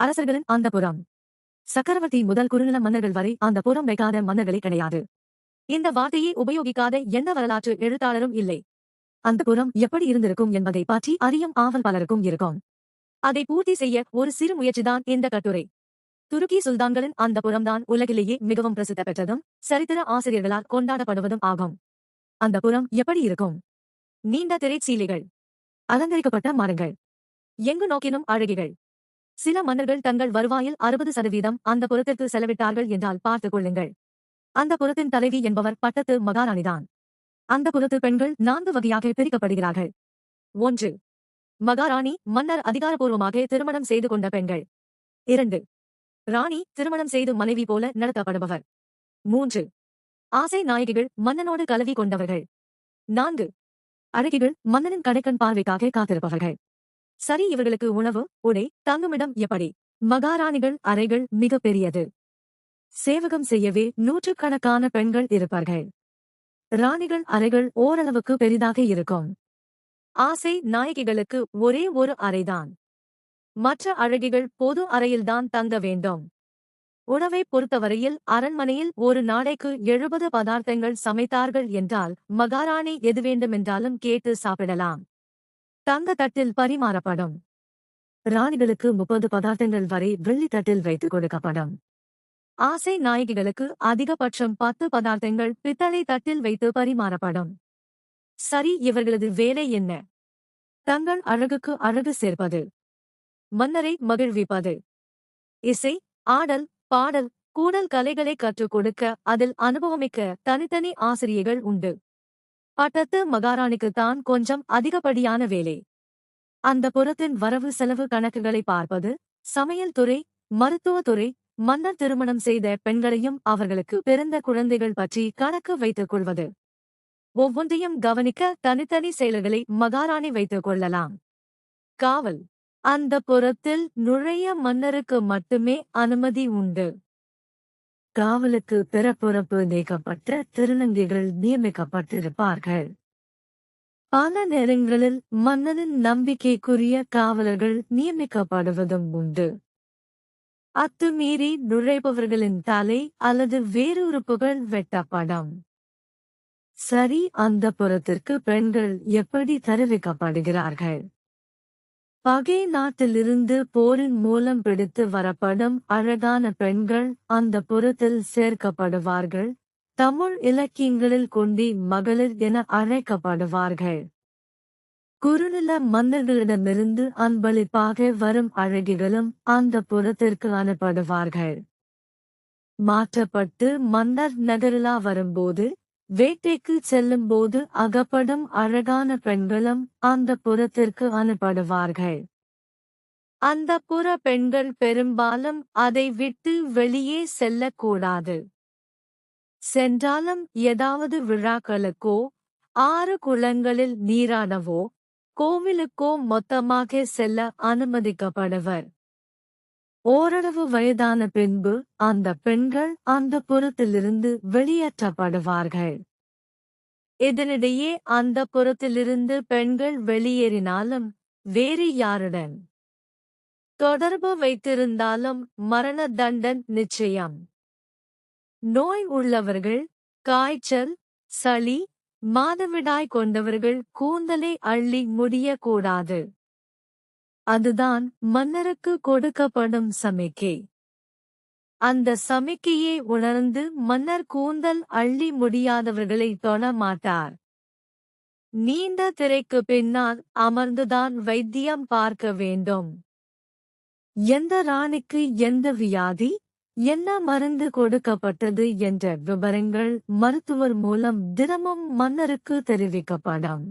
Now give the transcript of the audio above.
அரசர்களின் அந்த புறம். சக்கரவர்த்தி முதல் குறுநில மன்னர்கள் வரை அந்த புறம் வைக்காத மன்னர்களே கிடையாது. இந்த வார்த்தையை உபயோகிக்காத எந்த வரலாற்று எழுத்தாளரும் இல்லை. அந்த புறம் எப்படி இருந்திருக்கும் என்பதை பற்றி அறியும் ஆவல் பலருக்கும் இருக்கும். அதை பூர்த்தி செய்ய ஒரு சிறு முயற்சிதான் இந்த கட்டுரை. துருக்கி சுல்தான்களின் அந்த புறம்தான் உலகிலேயே மிகவும் பிரசித்த பெற்றதும் சரித்திர ஆசிரியர்களால் கொண்டாடப்படுவதும் ஆகும். அந்த புறம் எப்படி இருக்கும்? நீண்ட திரைச்சீலைகள். அலங்கரிக்கப்பட்ட மரங்கள். எங்கு நோக்கினும் அழகிகள். சில மன்னர்கள் தங்கள் வருவாயில் அறுபது சதவீதம் அந்த புறத்திற்கு செலவிட்டார்கள் என்றால் பார்த்துக் கொள்ளுங்கள். அந்த புறத்தின் தலைவி என்பவர் பட்டத்து மகாராணிதான். அந்த புறத்து பெண்கள் நான்கு வகையாக பிரிக்கப்படுகிறார்கள். ஒன்று மகாராணி மன்னர் அதிகாரபூர்வமாக திருமணம் செய்து கொண்ட பெண்கள். இரண்டு ராணி திருமணம் செய்து மனைவி போல நடத்தப்படுபவர். மூன்று ஆசை நாயகிகள் மன்னனோடு கலவி கொண்டவர்கள் நான்கு அழகிகள் மன்னனின் கடைக்கண் பார்வைக்காக காத்திருப்பவர்கள். சரி இவர்களுக்கு உணவு உடை தங்குமிடம் எப்படி? மகாராணிகள் அறைகள் மிக பெரியது சேவகம் செய்யவே நூற்றுக்கணக்கான பெண்கள் இருப்பார்கள். ராணிகள் அறைகள் ஓரளவுக்கு பெரிதாக இருக்கும். ஆசை நாயகிகளுக்கு ஒரே ஒரு அறைதான். மற்ற அழகிகள் பொது அறையில்தான் தங்க வேண்டும். உணவை பொறுத்தவரையில் அரண்மனையில் ஒரு நாளைக்கு எழுபது பதார்த்தங்கள் சமைத்தார்கள் என்றால் மகாராணி எது வேண்டுமென்றாலும் கேட்டு சாப்பிடலாம். தங்க தட்டில் பரிமாறப்படும். ராணிகளுக்கு முப்பது பதார்த்தங்கள் வரை வெள்ளி தட்டில் வைத்துக் கொடுக்கப்படும். ஆசை நாயகிகளுக்கு அதிகபட்சம் பத்து பதார்த்தங்கள் பித்தளை தட்டில் வைத்து பரிமாறப்படும். சரி இவர்களது வேலை என்ன? தங்கள் அழகுக்கு அழகு சேர்ப்பது. மன்னரை மகிழ்விப்பது. இசை ஆடல் பாடல் கூடல் கலைகளை கற்றுக் கொடுக்க அதில் அனுபவமிக்க தனித்தனி ஆசிரியர்கள் உண்டு. பட்டத்து மகாராணிக்குத்தான் கொஞ்சம் அதிகப்படியான வேலை. அந்த புறத்தின் வரவு செலவு கணக்குகளை பார்ப்பது சமையல் துறை மருத்துவத்துறை மன்னர் திருமணம் செய்த பெண்களையும் அவர்களுக்கு பிறந்த குழந்தைகள் பற்றி கணக்கு வைத்துக் கொள்வது. ஒவ்வொன்றையும் கவனிக்க தனித்தனி செயல்களை மகாராணி வைத்துக் கொள்ளலாம். காவல். அந்த புறத்தில் நுழைய மன்னருக்கு மட்டுமே அனுமதி உண்டு. காவலுக்கு பிறப்புறப்பு நீக்கப்பட்ட திருநங்கைகள் நியமிக்கப்பட்டிருப்பார்கள். பல நேரங்களில் மன்னனின் நம்பிக்கைக்குரிய காவலர்கள் நியமிக்கப்படுவதும் உண்டு. அத்துமீறி நுழைபவர்களின் தலை அல்லது வேறு உறுப்புகள் வெட்டப்படும். சரி அந்த புறத்திற்கு பெண்கள் எப்படி தெரிவிக்கப்படுகிறார்கள்? பகை நாட்டிலிருந்து போரின் மூலம் பிடித்து வரப்படும் அழகான பெண்கள் அந்த புறத்தில் சேர்க்கப்படுவார்கள். தமிழ் இலக்கியங்களில் கொண்டி மகளிர் என அழைக்கப்படுவார்கள். குறுநில மன்னர்களிடமிருந்து அன்பளிப்பாக வரும் அழகிகளும் அந்த புறத்திற்கு அனுப்பப்படுவார்கள். மாற்றப்பட்டு மன்னர் நகரிலா வரும்போது வேட்டைக்கு செல்லும்போது அகப்படும் அழகான பெண்களும் அந்த புறத்திற்கு அனுப்படுவார்கள். அந்த புற பெண்கள் பெரும்பாலும் அதை விட்டு வெளியே செல்லக்கூடாது. சென்றாலும் ஏதாவது விழாக்களுக்கோ ஆறு குளங்களில் நீராடவோ கோவிலுக்கோ மொத்தமாக செல்ல அனுமதிக்கப்படுவர். ஓரளவு வயதான பின்பு அந்த பெண்கள் அந்த புறத்திலிருந்து வெளியேற்றப்படுவார்கள். இதனிடையே அந்த புறத்திலிருந்து பெண்கள் வெளியேறினாலும் வேறு யாருடன்? தொடர்பு வைத்திருந்தாலும் மரண தண்டன் நிச்சயம். நோய் உள்ளவர்கள் காய்ச்சல் சளி மாதவிடாய் கொண்டவர்கள் கூந்தலை அள்ளி முடியக்கூடாது. அதுதான் மன்னருக்கு கொடுக்கப்படும் சமிக்கை. அந்த சமிக்கையை உணர்ந்து மன்னர் கூந்தல் அள்ளி முடியாதவர்களை தொட மாட்டார். நீண்ட திரைக்கு பின்னால் அமர்ந்துதான் வைத்தியம் பார்க்க வேண்டும். எந்த ராணிக்கு எந்த வியாதி என்ன மருந்து கொடுக்கப்பட்டது என்ற விவரங்கள் மருத்துவர் மூலம் தினமும் மன்னருக்கு தெரிவிக்கப்படும்.